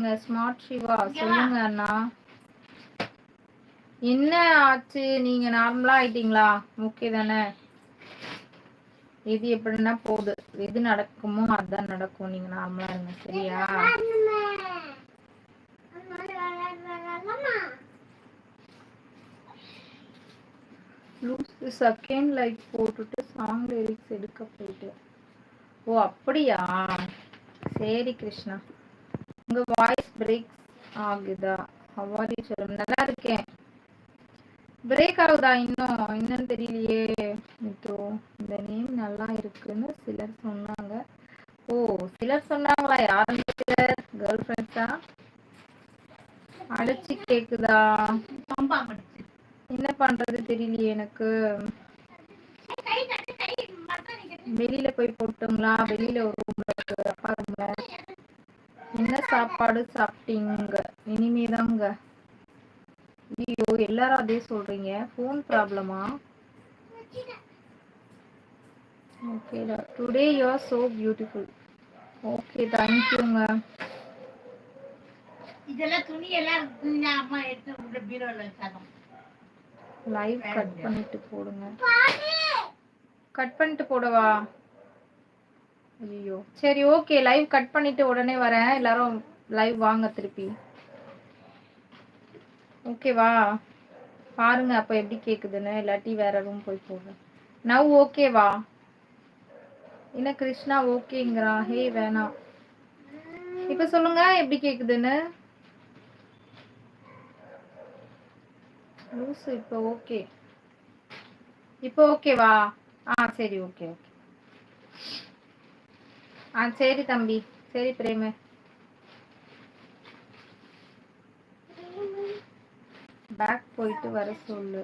Smart Siva சொல்லுங்க அண்ணா. என்ன ஆச்சு? நீங்க நார்மலா ஆயிட்டீங்களா? ஓகே தானே. எது எப்படின்னா போகுது. எது நடக்குமோ அதுதான் நடக்கும். நீங்க நார்மலா இருங்க. சரியா? செகண்ட் லைக் போட்டுட்டு சாங் லிரிக்ஸ் எடுக்க போயிட்டு. ஓ அப்படியா? சரி கிருஷ்ணா. உங்க வாய்ஸ் பிரேக் ஆகுதா? அவ்வாறு சொல்லும் நல்லா இருக்கேன். பிரேக் ஆகுதா இன்னும்? இன்னும் தெரியலையே இப்போ இந்த நேம் நல்லா இருக்குன்னு சிலர் சொன்னாங்க. ஓ சிலர் சொன்னாங்களா? யாரும் சிலர்? கேர்ள் ஃப்ரெண்ட்ஸா அடிச்சு கேக்குதா? என்ன பண்றது தெரியலையே எனக்கு. வெளியில போய் போட்டுங்களா? வெளியில ஒரு ரூம்ல இருக்கு. அப்பா ரூம்ல என்ன சாப்பாடு சாப்பிட்டீங்க? இனிமேதாங்க. ஐயோ எல்லாரும் அதே சொல்றீங்க. ஃபோன் ப்ராப்ளமா okay today you are so beautiful okay தேங்க்யூங்க இதெல்லாம் துணி எல்லாம் அம்மா எடுத்து உள்ள பீரோல வச்சாங்க. லைவ் கட் பண்ணிட்டு போடுங்க. கட் பண்ணிட்டு போடவா? ஐயோ. சரி ஓகே லைவ் கட் பண்ணிட்டு உடனே வரேன். எல்லாரும் லைவ் வாங்க திருப்பி. ஓகேவா பாருங்க அப்ப எப்படி கேக்குதுன்னு. இல்லாட்டி வேற ரூம் போய் போடுறேன். நவ் ஓகேவா என்ன கிருஷ்ணா ஓகேங்கிறா? ஹே வேணாம் இப்ப சொல்லுங்க எப்படி கேக்குதுன்னு. லூசு இப்போ ஓகே இப்போ ஓகேவா ஆ சரி ஓகே ஓகே ஆ சரி தம்பி. சரி பிரேமு. பேக் போயிட்டு வர சொல்லு.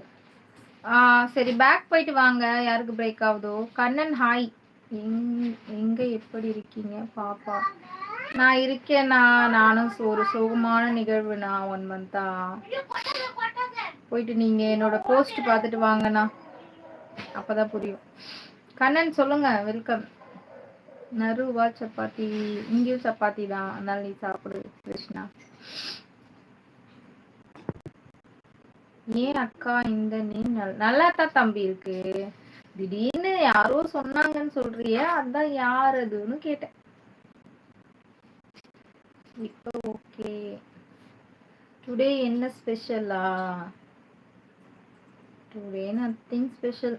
ஆ சரி பேக் போயிட்டு வாங்க. யாருக்கு பிரேக் ஆகுதோ? கண்ணன் ஹாய் எங் எங்க எப்படி இருக்கீங்க? பாப்பா. நான் இருக்கேண்ணா நானும் ஒரு சோகமான நிகழ்வுண்ணா ஒன் மந்தா போயிட்டு நீங்க என்னோட போஸ்ட் பார்த்துட்டு வாங்கண்ணா அப்பதான் புரியும். கண்ணன் சொல்லுங்க வெல்கம் நறுவா சப்பாத்தி இங்கேயும் சப்பாத்தி தான். அதனால நீ சாப்பிடு கிருஷ்ணா. ஏன் அக்கா இந்த நேம் நல்லா தான் தம்பி இருக்கு. திடீர்னு யாரோ சொன்னாங்கன்னு சொல்றிய அதான் யார் அதுன்னு கேட்டேன். இப்போ ஓகே. டுடே என்ன ஸ்பெஷலா டுடே நத்திங் ஸ்பெஷல்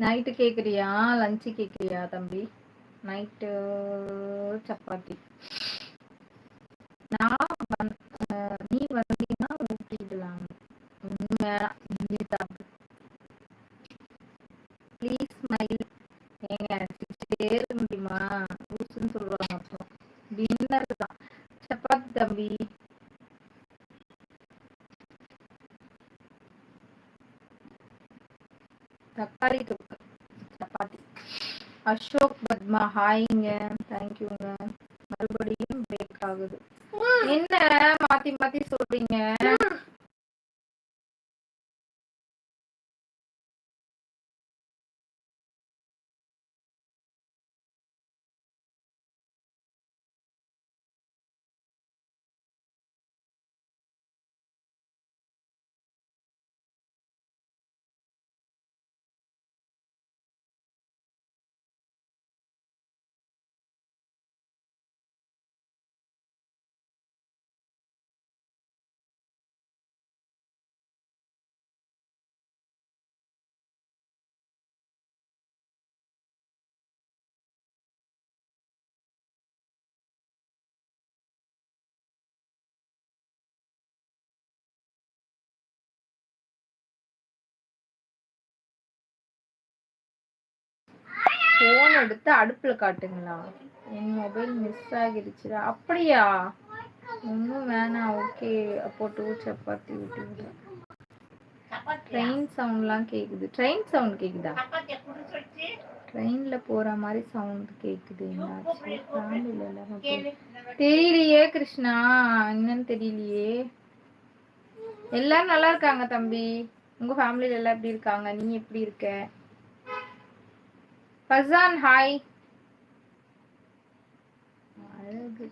நைட்டு கேக்குறியா? லஞ்சு கேட்குறியா தம்பி? நைட்டு சப்பாத்தி. நான் நீ வந்தீங்கன்னா ஊட்டிடலாம். தக்காளி தொக்கு. சப்பாத்தி. அசோக் பத்மா ஹாய்ங்க. தேங்க்யூங்க மறுபடியும் பிரேக் ஆகுது. என்ன மாத்தி மாத்தி சொல்றீங்க? ஃபோன் எடுத்து அடுப்பில் காட்டுங்களா? என் மொபைல் மிஸ் ஆகிடுச்சுடா அப்படியா? ஒன்றும் வேணாம். ஓகே அப்போ டூ சப்பாத்தி ஊட்டி ட்ரெயின் சவுண்ட்லாம் கேட்குது ட்ரெயின் சவுண்ட் கேட்குதா ட்ரெயினில் போகிற போற மாதிரி சவுண்ட் கேக்குது என்னாச்சு? எல்லாரும் தெரியலையே கிருஷ்ணா. என்னன்னு தெரியலையே. எல்லாரும் நல்லா இருக்காங்க தம்பி. உங்க ஃபேமிலியில் எல்லாம் எப்படி இருக்காங்க? நீ எப்படி இருக்க? ஃபசான் ஹாய் அழகு